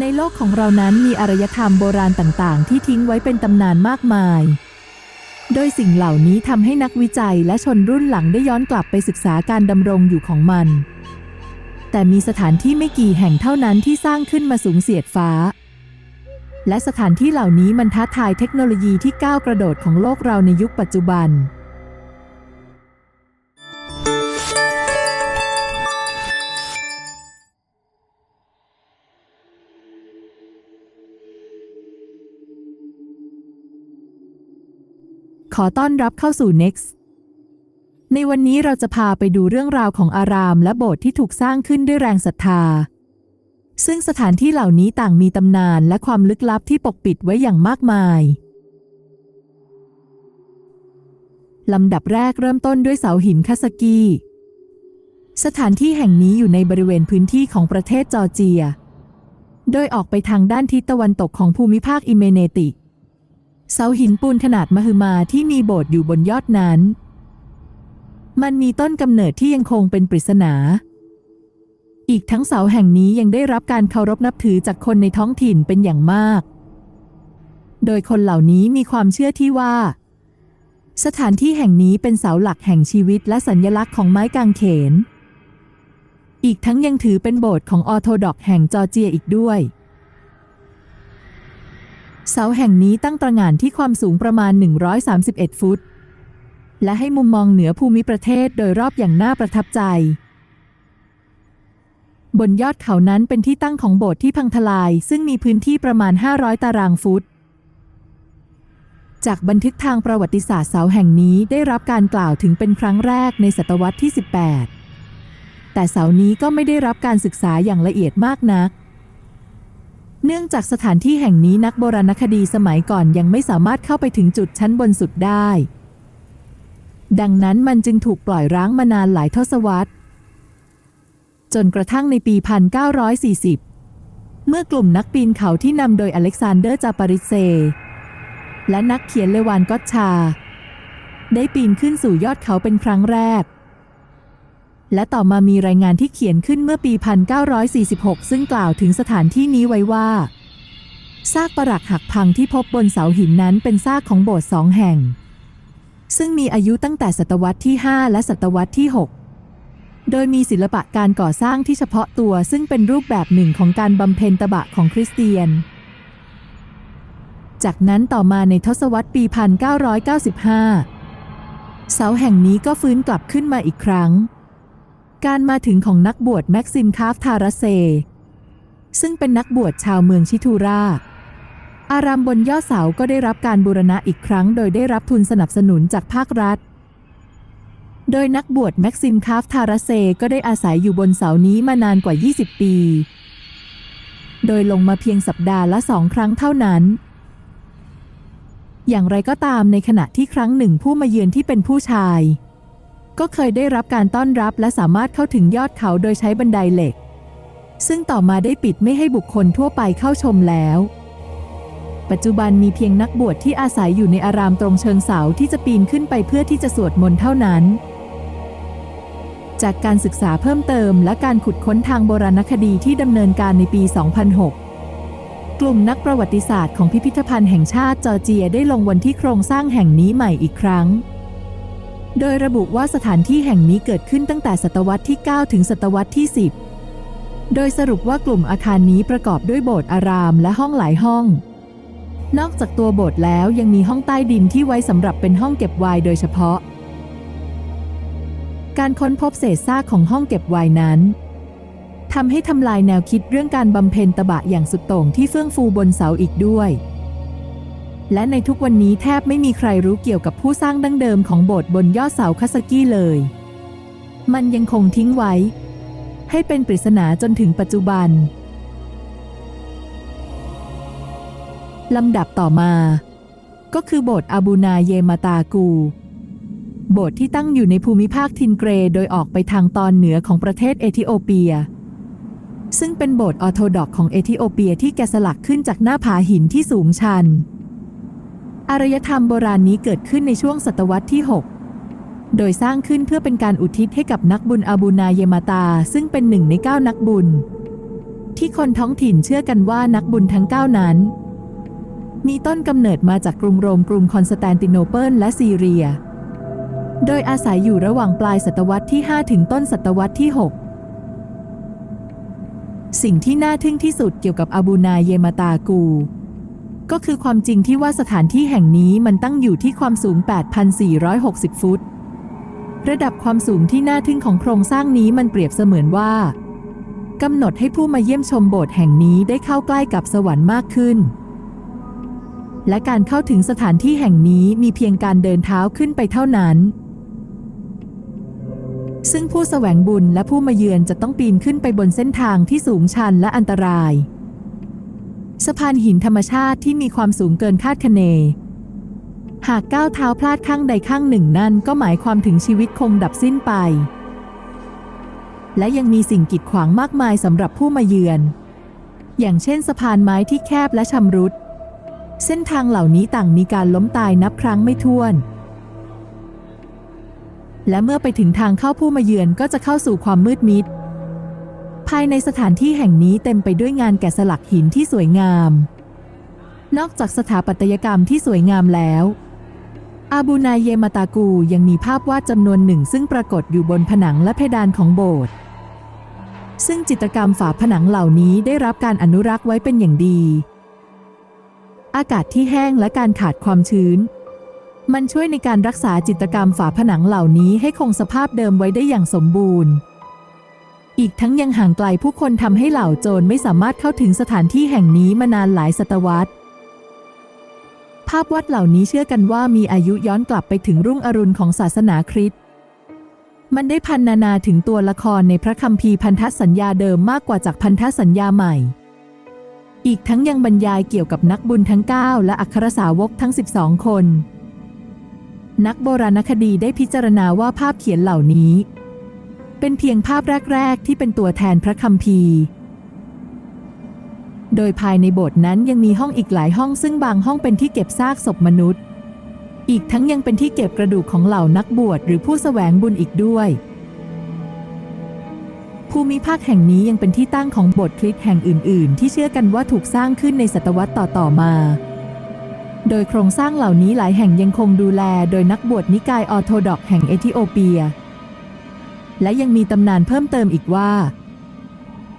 ในโลกของเรานั้นมีอารยธรรมโบราณต่างๆ ที่ทิ้งไว้เป็นตำนานมากมาย โดยสิ่งเหล่านี้ทำให้นักวิจัยและชนรุ่นหลังได้ย้อนกลับไปศึกษาการดำรงอยู่ของมัน แต่มีสถานที่ไม่กี่แห่งเท่านั้นที่สร้างขึ้นมาสูงเสียดฟ้า และสถานที่เหล่านี้มันท้าทายเทคโนโลยีที่ก้าวกระโดดของโลกเราในยุคปัจจุบัน อต้อนรับเข้าสู่ Next ในวันนี้เราจะพาไปดูเรื่องราวของอารามและโบสถ์ที่ถูกสร้างขึ้นด้วยแรงศรัทธา ซึ่งสถานที่เหล่านี้ต่างมีตำนานและความลึกลับที่ปกปิดไว้อย่างมากมายลำดับแรกเริ่มต้นด้วยเสาหินคาสกี สถานที่แห่งนี้อยู่ในบริเวณพื้นที่ของประเทศจอร์เจีย โดยออกไปทางด้านทิศตะวันตกของภูมิภาคอิเมเนติ เสาหินปูนขนาดมหึมาที่มีโบสถ์อยู่บนยอดนั้น มันมีต้นกำเนิดที่ยังคงเป็นปริศนา อีกทั้งเสาแห่งนี้ยังได้รับการเคารพนับถือจากคนในท้องถิ่นเป็นอย่างมาก โดยคนเหล่านี้มีความเชื่อที่ว่า สถานที่แห่งนี้เป็นเสาหลักแห่งชีวิตและสัญลักษณ์ของไม้กางเขน อีกทั้งยังถือเป็นโบสถ์ของออโธดอกแห่งจอร์เจียอีกด้วย เสาแห่งนี้ตั้งตระหง่านที่ความสูงประมาณ 131 ฟุต และให้มุมมองเหนือภูมิประเทศโดยรอบอย่างน่าประทับใจ บนยอดเขานั้นเป็นที่ตั้งของโบสถ์ที่พังทลาย ซึ่งมีพื้นที่ประมาณ 500 ตารางฟุต จากบันทึกทางประวัติศาสตร์เสาแห่งนี้ได้รับการกล่าวถึงเป็นครั้งแรกในศตวรรษที่ 18 แต่เสานี้ก็ไม่ได้รับการศึกษาอย่างละเอียดมากนัก เนื่องจากสถานที่แห่งนี้นักโบราณคดีสมัยก่อนยังไม่สามารถเข้าไปถึงจุดชั้นบนสุดได้ ดังนั้นมันจึงถูกปล่อยร้างมานานหลายทศวรรษ จนกระทั่งในปี 1940 เมื่อกลุ่มนักปีนเขาที่นำโดยอเล็กซานเดอร์จาปาริเซ และนักเขียนเลวานก็อชา ได้ปีนขึ้นสู่ยอดเขาเป็นครั้งแรก และต่อมามีรายงานที่เขียนขึ้นเมื่อปี 1946 ซึ่งกล่าวถึงสถานที่นี้ไว้ว่า ซากปรักหักพังที่พบบนเสาหินนั้นเป็นซากของโบสถ์สองแห่ง ซึ่งมีอายุตั้งแต่ศตวรรษที่ 5 และศตวรรษที่ 6 โดยมีศิลปะการก่อสร้างที่เฉพาะตัวซึ่งเป็นรูปแบบหนึ่งของการบำเพ็ญตบะของคริสเตียน จากนั้นต่อมาในทศวรรษปี 1995 เสาแห่งนี้ก็ฟื้นกลับขึ้นมาอีกครั้ง การมาถึงของนักบวชแม็กซิมคาฟทาราเซ ซึ่งเป็นนักบวชชาวเมืองชิทูรา อารามบนยอดเสาก็ได้รับการบูรณะอีกครั้ง โดยได้รับทุนสนับสนุนจากภาครัฐ โดยนักบวชแม็กซิมคาฟทาราเซก็ได้อาศัยอยู่บนเสานี้มานานกว่า 20 ปี โดยลงมาเพียงสัปดาห์ละสองครั้งเท่านั้นอย่างไรก็ตามในขณะที่ครั้งหนึ่งผู้มาเยือนที่เป็นผู้ชาย ก็เคยได้รับการต้อนรับและสามารถเข้าถึงยอดเขาโดยใช้บันไดเหล็ก ซึ่งต่อมาได้ปิดไม่ให้บุคคลทั่วไปเข้าชมแล้ว ปัจจุบันมีเพียงนักบวชที่อาศัยอยู่ในอารามตรงเชิงเสาที่จะปีนขึ้นไปเพื่อที่จะสวดมนต์เท่านั้น จากการศึกษาเพิ่มเติมและการขุดค้นทางโบราณคดีที่ดำเนินการในปี 2006กลุ่มนักประวัติศาสตร์ของพิพิธภัณฑ์แห่งชาติจอร์เจียได้ลงวันที่โครงสร้างแห่งนี้ใหม่อีกครั้ง โดยระบุว่าสถานที่แห่งนี้เกิดขึ้นตั้งแต่ศตวรรษที่ 9 ถึงศตวรรษที่ 10 โดยสรุปว่ากลุ่มอาคารนี้ประกอบด้วยโบสถ์อารามและห้องหลายห้อง นอกจากตัวโบสถ์แล้วยังมีห้องใต้ดินที่ไว้สำหรับเป็นห้องเก็บไวน์โดยเฉพาะ การค้นพบเศษซากของห้องเก็บไวน์นั้นทำให้ทำลายแนวคิดเรื่องการบำเพ็ญตบะอย่างสุดโต่งที่เฟื่องฟูบนเสาอีกด้วย และในทุกวันนี้แทบไม่มีใครรู้เกี่ยวกับผู้สร้างดั้งเดิมของโบสถ์บนยอดเสาคาสกี้เลย มันยังคงทิ้งไว้ ให้เป็นปริศนาจนถึงปัจจุบัน ลำดับต่อมา ก็คือโบสถ์อาบูนาเยมาตากู โบสถ์ที่ตั้งอยู่ในภูมิภาคทินเกรโดยออกไปทางตอนเหนือของประเทศเอธิโอเปียซึ่งเป็นโบสถ์ออร์โธดอกซ์ของเอธิโอเปียที่แกะสลักขึ้นจากหน้าผาหินที่สูงชัน อารยธรรมโบราณนี้เกิดขึ้นในช่วงศตวรรษที่ 6 โดยสร้างขึ้นเพื่อเป็นการอุทิศให้กับนักบุญอาบูนาเยมาตา ซึ่งเป็นหนึ่งในเก้านักบุญ ที่คนท้องถิ่นเชื่อกันว่านักบุญทั้งเก้านั้น มีต้นกำเนิดมาจากกรุงโรมกรุงคอนสแตนติโนเปิลและซีเรีย โดยอาศัยอยู่ระหว่างปลายศตวรรษที่ 5 ถึงต้นศตวรรษที่ 6 สิ่งที่น่าทึ่งที่สุดเกี่ยวกับอาบูนาเยมาตากู ก็คือความจริงที่ว่าสถานที่แห่งนี้มันตั้งอยู่ที่ความสูง 8,460 ฟุต ระดับความสูงที่น่าทึ่งของโครงสร้างนี้มันเปรียบเสมือนว่ากำหนดให้ผู้มาเยี่ยมชมโบสถ์แห่งนี้ได้เข้าใกล้กับสวรรค์มากขึ้น และการเข้าถึงสถานที่แห่งนี้มีเพียงการเดินเท้าขึ้นไปเท่านั้น ซึ่งผู้แสวงบุญและผู้มาเยือนจะต้องปีนขึ้นไปบนเส้นทางที่สูงชันและอันตราย สะพานหินธรรมชาติที่มีความสูงเกินคาดคะเน หากก้าวเท้าพลาดข้างใดข้างหนึ่งนั่นก็หมายความถึงชีวิตคงดับสิ้นไป และยังมีสิ่งกีดขวางมากมายสำหรับผู้มาเยือน อย่างเช่นสะพานไม้ที่แคบและชำรุด เส้นทางเหล่านี้ต่างมีการล้มตายนับครั้งไม่ถ้วน และเมื่อไปถึงทางเข้าผู้มาเยือนก็จะเข้าสู่ความมืดมิด ภายในสถานที่แห่งนี้เต็มไปด้วยงานแกะสลักหินที่สวยงาม นอกจากสถาปัตยกรรมที่สวยงามแล้ว อาบูนายเยมาตากูยังมีภาพวาดจำนวนหนึ่งซึ่งปรากฏอยู่บนผนังและเพดานของโบสถ์ ซึ่งจิตรกรรมฝาผนังเหล่านี้ได้รับการอนุรักษ์ไว้เป็นอย่างดี อากาศที่แห้งและการขาดความชื้น มันช่วยในการรักษาจิตรกรรมฝาผนังเหล่านี้ให้คงสภาพเดิมไว้ได้อย่างสมบูรณ์ อีกทั้งยังห่างไกลผู้คนทำให้เหล่าโจรไม่สามารถเข้าถึงสถานที่แห่งนี้มานานหลายศตวรรษ ภาพวาดเหล่านี้เชื่อกันว่ามีอายุย้อนกลับไปถึงรุ่งอรุณของศาสนาคริสต์ มันได้พันนานาถึงตัวละครในพระคัมภีร์พันธสัญญาเดิมมากกว่าจากพันธสัญญาใหม่ อีกทั้งยังบรรยายเกี่ยวกับนักบุญทั้ง 9 และอัครสาวกทั้ง 12 คน นักโบราณคดีได้พิจารณาว่าภาพเขียนเหล่านี้ เป็นเพียงภาพแรก ๆ ที่เป็นตัวแทนพระคัมภีร์ โดยภายในโบสถ์นั้นยังมีห้องอีกหลายห้องซึ่งบางห้องเป็นที่เก็บซากศพมนุษย์ อีกทั้งยังเป็นที่เก็บกระดูกของเหล่านักบวชหรือผู้แสวงบุญอีกด้วย ภูมิภาคแห่งนี้ยังเป็นที่ตั้งของโบสถ์คริสต์แห่งอื่น ๆ ที่เชื่อกันว่าถูกสร้างขึ้นในศตวรรษต่อ ๆ มาโดยโครงสร้างเหล่านี้หลายแห่งยังคงดูแลโดยนักบวชนิกายออร์โธดอกซ์แห่งเอธิโอเปีย และยังมีตำนานเพิ่มเติมอีกว่า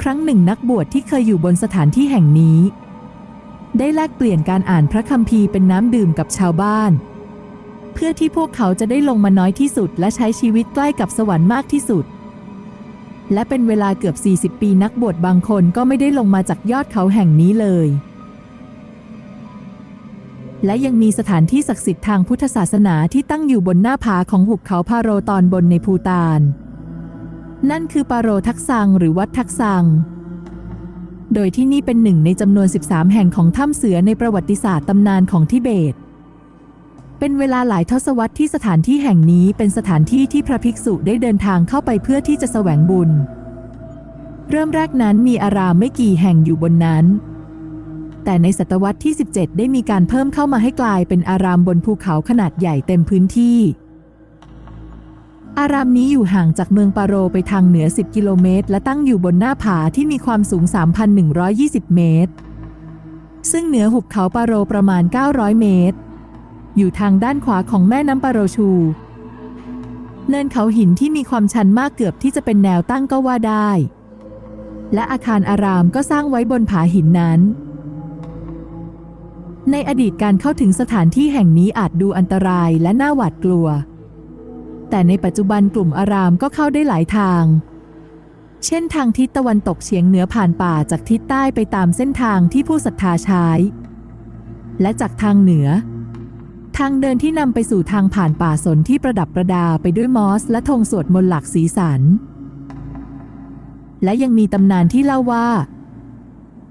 ครั้งหนึ่งนักบวชที่เคยอยู่บนสถานที่แห่งนี้ ได้แลกเปลี่ยนการอ่านพระคัมภีร์เป็นน้ำดื่มกับชาวบ้าน เพื่อที่พวกเขาจะได้ลงมาน้อยที่สุด และใช้ชีวิตใกล้กับสวรรค์มากที่สุด และเป็นเวลาเกือบ 40 ปีนักบวชบางคนก็ไม่ได้ลงมาจากยอดเขาแห่งนี้เลยและยังมีสถานที่ศักดิ์สิทธิ์ทางพุทธศาสนาที่ตั้งอยู่บนหน้าผาของหุบเขาพาโรตอนบนในภูตาน นั่นคือปาโรทักซังหรือวัดทักซัง โดยที่นี่เป็นหนึ่งในจำนวน 13 แห่งของถ้ำเสือในประวัติศาสตร์ตำนานของทิเบต เป็นเวลาหลายทศวรรษที่สถานที่แห่งนี้เป็นสถานที่ที่พระภิกษุได้เดินทางเข้าไปเพื่อที่จะแสวงบุญ เริ่มแรกนั้นมีอารามไม่กี่แห่งอยู่บนนั้น แต่ในศตวรรษที่ 17 ได้มีการเพิ่มเข้ามาให้กลายเป็นอารามบนภูเขาขนาดใหญ่เต็มพื้นที่ อารามนี้อยู่ห่างจากเมืองปาโรไปทางเหนือ 10 กิโลเมตร และตั้งอยู่บนหน้าผาที่มีความสูง 3,120 เมตร ซึ่งเหนือหุบเขาปาโรประมาณ 900 เมตร อยู่ทางด้านขวาของแม่น้ำปาโรชู เนินเขาหินที่มีความชันมากเกือบที่จะเป็นแนวตั้งก็ว่าได้ และอาคารอารามก็สร้างไว้บนผาหินนั้น ในอดีตการเข้าถึงสถานที่แห่งนี้อาจดูอันตรายและน่าหวาดกลัว แต่ในปัจจุบันกลุ่มอารามก็เข้าได้หลายทาง เช่นทางทิศตะวันตกเฉียงเหนือผ่านป่าจากทิศใต้ไปตามเส้นทางที่ผู้ศรัทธาใช้ และจากทางเหนือ ทางเดินที่นำไปสู่ทางผ่านป่าสนที่ประดับประดาไปด้วยมอส และธงสวดมนต์หลากสีสัน และยังมีตำนานที่เล่าว่า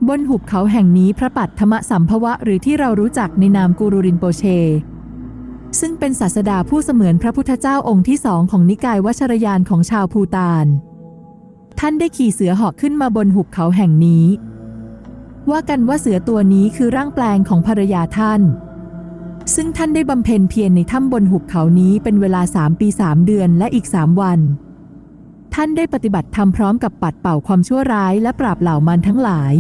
บนหุบเขาแห่งนี้พระปัตธรรมสัมภวะหรือที่เรารู้จักในนามกูรูรินโปเช ซึ่งเป็นศาสดาผู้เสมือนพระพุทธเจ้าองค์ที่สองของนิกายวัชรยานของชาวภูตาน ท่านได้ขี่เสือเหาะขึ้นมาบนหุบเขาแห่งนี้ ว่ากันว่าเสือตัวนี้คือร่างแปลงของภรรยาท่าน ซึ่งท่านได้บำเพ็ญเพียรในถ้ำบนหุบเขานี้เป็นเวลาสามปีสามเดือนและอีกสามวัน ท่านท่านได้ปฏิบัติธรรมพร้อมกับปัดเป่าความชั่วร้ายและปราบเหล่ามารทั้งหลาย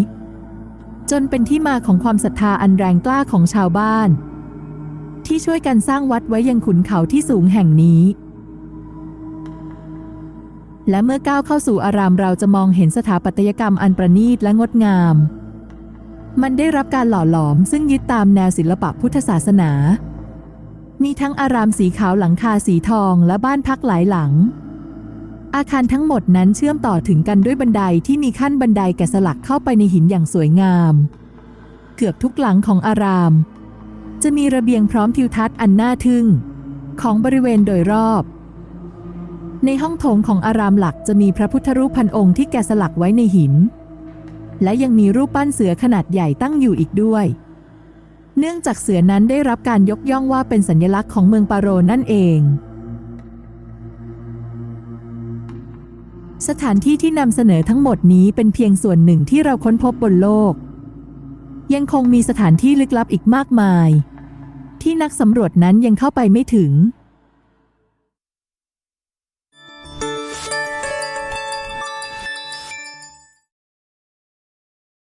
จนเป็นที่มาของความศรัทธาอันแรงกล้าของชาวบ้าน ที่ช่วยกันสร้างวัดไว้ยังขุนเขาที่สูงแห่งนี้ และเมื่อก้าวเข้าสู่อารามเราจะมองเห็นสถาปัตยกรรมอันประณีตและงดงาม มันได้รับการหล่อหลอมซึ่งยึดตามแนวศิลปะพุทธศาสนา มีทั้งอารามสีขาวหลังคาสีทองและบ้านพักหลายหลัง อาคารทั้งหมดนั้นเชื่อมต่อถึงกันด้วยบันไดที่มีขั้นบันไดแกะสลักเข้าไปในหินอย่างสวยงาม เกือบทุกหลังของอาราม จะมีระเบียงพร้อมทิวทัศน์อันน่าทึ่ง ของบริเวณโดยรอบ ในห้องโถงของอารามหลักจะมีพระพุทธรูปพันองค์ที่แกะสลักไว้ในหิน และยังมีรูปปั้นเสือขนาดใหญ่ตั้งอยู่อีกด้วย เนื่องจากเสือนั้นได้รับการยกย่องว่าเป็นสัญลักษณ์ของเมืองปาโรนั่นเองสถานที่ที่นำเสนอทั้งหมดนี้เป็นเพียงส่วนหนึ่งที่เราค้นพบบนโลก ยังคงมีสถานที่ลึกลับอีกมากมาย ที่นักสำรวจนั้นยังเข้าไปไม่ถึง